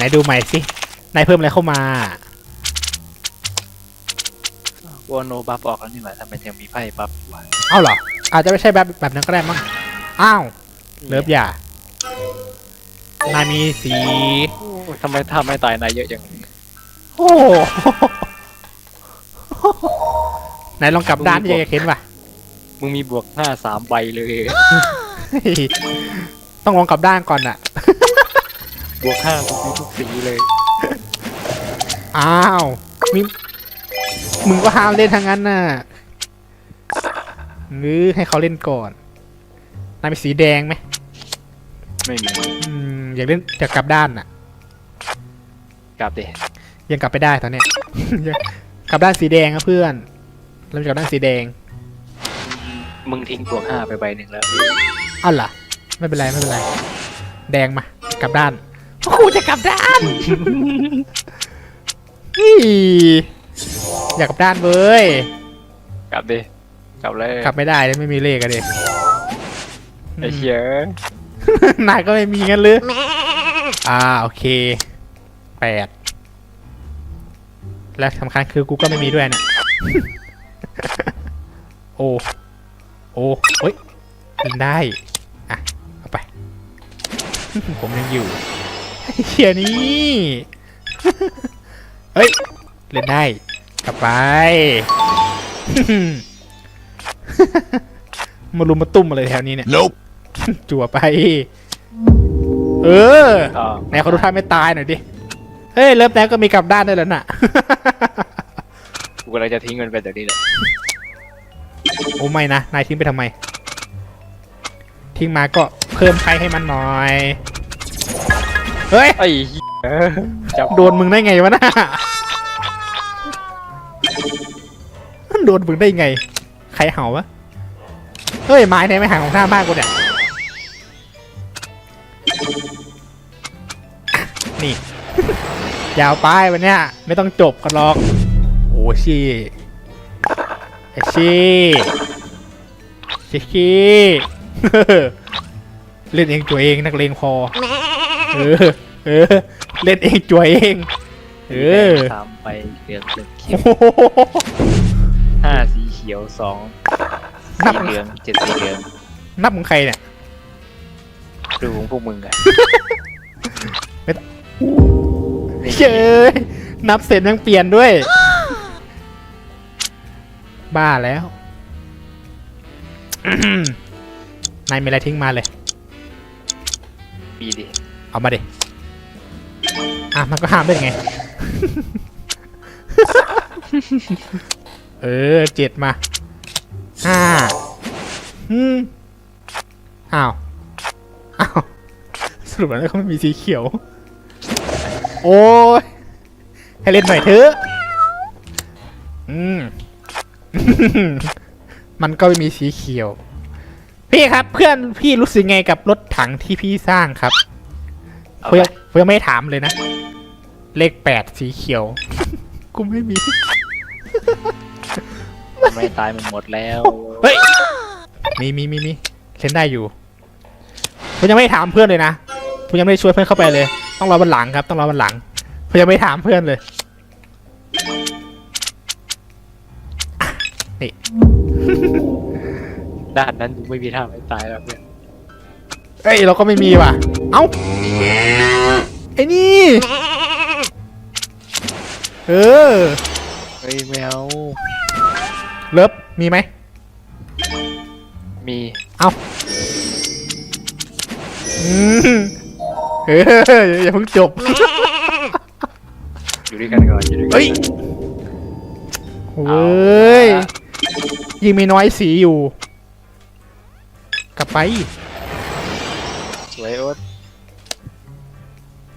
ไหนดูใหม่สินายเพิ่มอะไรเข้ามาวัวโนบัฟออกแล้วนี่หว่าทำไมยังมีไพ่บัฟอยู่วะเอ้าเหรอ อาจจะไม่ใช่แบบแบบนั้นก็ได้มั้งอ้าวเลิฟอย่านายมีสี โอ้ยทำไมทำให้ตายนายเยอะอย่างนี้โอ้โหไหนลองกลับด้านที่อยากเห็นป่ะ มึงมีบวกห้าสามใบเลยเฮ้ยต้องลองกลับด้านก่อนอะ บวกห้ามึงมีทุกสีเลย อ้าวมึงมึงก็ห้ามเล่นทางนั้นน่ะหรือให้เขาเล่นก่อนนายมีสีแดงไหมไม่มีอืมอยากเล่นอยากกลับด้านน่ะ กลับดิยังกลับไปได้ตอนเนี้ย ยังกลับด้านสีแดงครับเพื่อนเราจะกลับด้านสีแดงมึงทิ้งบวกห้าไปใบหนึ่งแล้ว อ้าวเหรอไม่เป็นไรไม่เป็นไร แดงมากลับด้าน กูจะกลับด้านนี่อยากกลับด้านเว้ยกลับดิกลับเลยกลับไม่ได้เลยไม่มีเลขอะดิไอ้เหี้ยนายก็ไม่มีงั้นหรืออ่าโอเคแปดและสำคัญคือกูก็ไม่มีด้วยเนี่ยโอ้โอ้เฮ้ยเล่นได้ อะ เอาไป ผมยังอยู่ไอ้ เชียนี่เฮ้ย เล่นได้ กลับไป มารุมมาตุ้มอะไรแถวนี้เนี่ย Nope. จั่วไป เอออ๋อไหนเขาดูท่าไม่ตายหน่อยดิ เฮ้ย เริ่มแล้วก็มีกลับด้านได้แล้วน่ะ กูกำลังจะทิ้งมันไปแต่นี้แหละโอ้ไม่นะ นายทิ้งไปทำไม ทิ้งมาก็เพิ่มไพ่ให้มันหน่อย เฮ้ย ไอ้เหี้ยจับโดนมึงได้ไงวะน่ะโดนมึงได้ไง ใครเห่าวะ เฮ้ยไม้เนี่ยไม่ห่างของหน้ามากกูเนี่ย นี่ ยาวไปวันเนี้ยไม่ต้องจบกันหรอก โอ้ชีไอชีชิคีเล่นเองตัวเองนักเลงพอ เออ เออ เล่นเองจัวเอง เออสามใบเหลืองหนึ่งเขียโอ้วห้าสีเขียวสองสีเหลืองเจ็ดสีเหลืองนับของใครเนี่ย ดูของพวกมึงอะไม่ต้องเย้ยนับเสร็จยังเปลี่ยนด้วย บ้าแล้ว นายมีอะไรทิ้งมาเลย ปีดิ เอามาดิอะมันก็ห้ามได้ไง เออเจ็ดมาห้าอืมอ้าวอ้าวสรุปแล้วเขาไม่มีสีเขียว โอ้ยให้เล่นหน่อยเถอะอืมมันก็ไม่มีสีเขียว พี่ครับเพื่อนพี่รู้สึกไงกับรถถังที่พี่สร้างครับ เอาเพื่ไปอนเพื่อนไม่ถามเลยนะ เลขแปดสีเขียว กูไม่มี ไม่ตายมันหมดแล้ว เฮ้ย มีมีมีมีเล่นได้อยู่ผมยังไม่ได้ถามเพื่อนเลยนะผมยังไม่ได้ช่วยเพื่อนเข้าไปเลย ต้องรอวันหลังครับ ต้องรอวันหลังผมยังไม่ได้ถามเพื่อนเลยอะนี่ ด้านนั้นมึงไม่มีทางไม่ตายแล้วเพื่อน เอ้ยเราก็ไม่มีว่ะ เอ้าไอ้นี่ เออเฮ้ยไม่เอาเลิฟมีไหมมีอืมเอออย่าเพิ่งจบ อยู่ด้วยกันก่อนอยู่ด้วยกัเฮ้ยเฮ้ย ยิงมีน้อยสีอยู่ กลับไป สวยโอ๊ต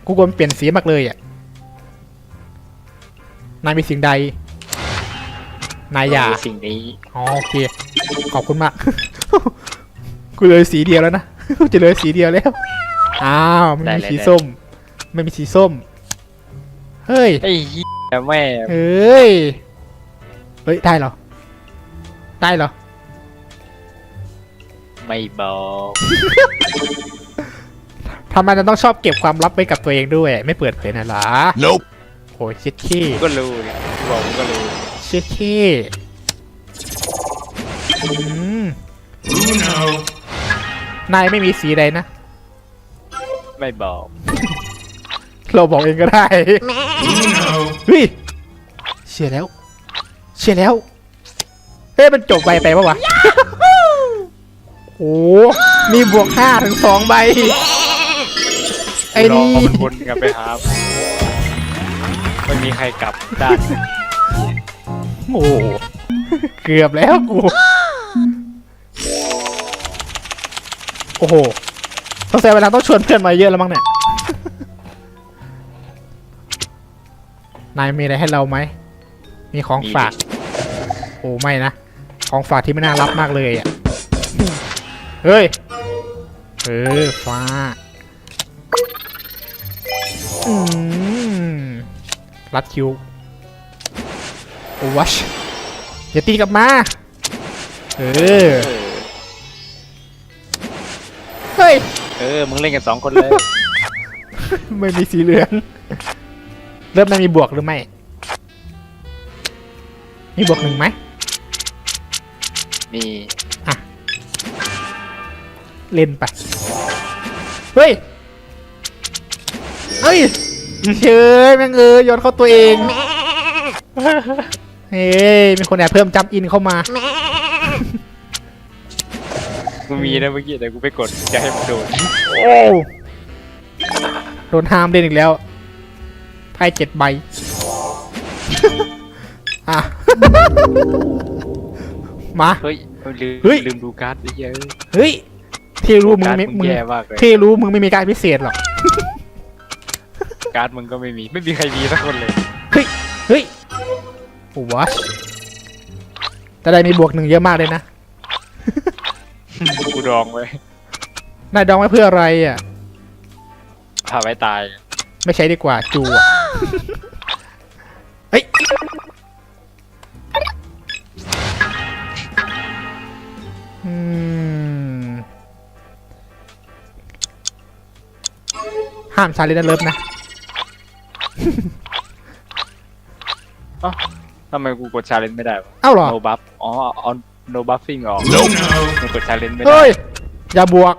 กูกลัวมันเปลี่ยนสีมากเลยอะ นายมีสิ่งใด นายอย่า สิ่งนี้อ๋อโอเค ขอบคุณมาก กูเลยสีเดียวแล้วนะ กูจะเลยสีเดียวแล้ว อ้าวไม่มีสีส้ม ไม่มีสีส้ม เฮ้ย ไอ้เหี้ยแม่เฮ้ย เฮ้ย ได้เหรอ ได้เหรอ ไม่บอก ทำไมเราต้องชอบเก็บความลับไว้กับตัวเองด้วย ไม่เปิดเผยนะล่ะ Nope. โอ้ยชิดขี้ก็รู้ไงบอกมึงก็รู้ ชิดขี้อืมนายไม่มีสีใดนะ ไม่บอก เราบอกเองก็ได้เฮ้ยเชียร์แล้ว เชียร์แล้ว เฮ้ย มันจบใบไปปะวะ โอ้มีบวกห้าถึงสองใบ ไอ้รอนี่ มันวนกลับไปหาไม่มีใครกลับได้โอ้เกือบแล้วกู โอ้โหต้องแซวเวลาต้องชวนเพื่อนมาเยอะแล้วมั้งเนี่ย นายมีอะไรให้เราไหม มีของฝาก โอ้ไม่นะ ของฝากที่ไม่น่ารับมากเลยอะ เฮ้ย เออฟ้า อืมรัดคิวโอ้วัชอย่าตีกลับมา เออ เออเฮ้ย เออ มึงเล่นกันสองคนเลย ไม่มีสีเหลือง เริ่มไม่มีบวกหรือไม่ มีบวกหนึ่งไหม มีเล่นไป เฮ้ย เฮ้ยเชยแม่งเออโยนเข้าตัวเองเฮ้ยมีคนแอบเพิ่มจัมป์อินเข้ามากูมีนะเมื่อกี้แต่กูไปกดจะให้มันโดนโอ้โดนห้ามเล่นอีกแล้วไพ่เจ็ดใบอะมาเฮ้ยลืมเฮ้ยลืมดูการ์ดไอ้เหี้ยอะเฮ้ยที่รู้มึงการ์ดไม่มึงมึงแย่มากเลยที่รู้มึงไม่มีการพิเศษหรอก การ์ดมึงก็ไม่มี ไม่มีใครมีสักคนเลย เฮ้ย เฮ้ยโอ้วะแต่ได้มีบวกหนึ่งเยอะมากเลยนะ กูดองไว้นายดองไว้เพื่ออะไรอะ พาไว้ตาย ไม่ใช้ดีกว่าจูอะ เฮ้ย อืม ห้ามชาลีนเลิฟนะ ทำไมกูกดชาเลนจ์ไม่ได้วะ เอ้าเหรอ no buff อ๋อเอา no buffing ออก Nope. มึงกดชาเลนจ์ไม่ได้เฮ้ย อย่าบวก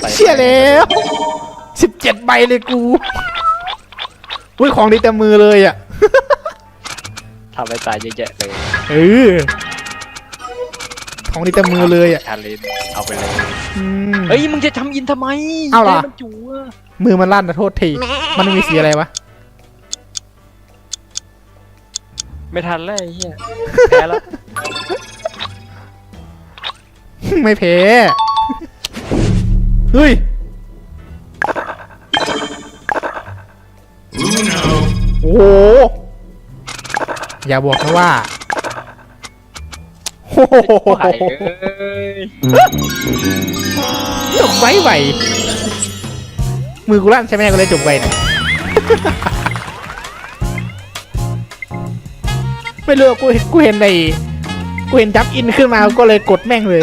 ใส่เชี่ยแล้วสิบเจ็ดใบเลยกูอุ้ยของดีเต็มมือเลยอะ ทำไว้ตายเยอะแยะเลยเออ ของดีเต็มมือเลยอะ ชาเลนจ์เอาไปเลย อืม เฮ้ย มึงจะทำอินทำไมเอาเหรอให้มันจูอะมือมันลั่นนะโทษที มันไม่มีสีอะไรวะ ไม่ทันแล้วไอ้เหี้ยแพ้แล้วไม่แพ้เฮ้ยโอ้โห อย่าบอกนะว่าโอ้โหไหวเอ้ยจบไวไวมือกูลั่นใช่ไหมก็เลยจบไวหน่อ ไม่รู้อะกูกูเห็นในกูเห็นจับอินขึ้นมาก็เลยกดแม่งเลย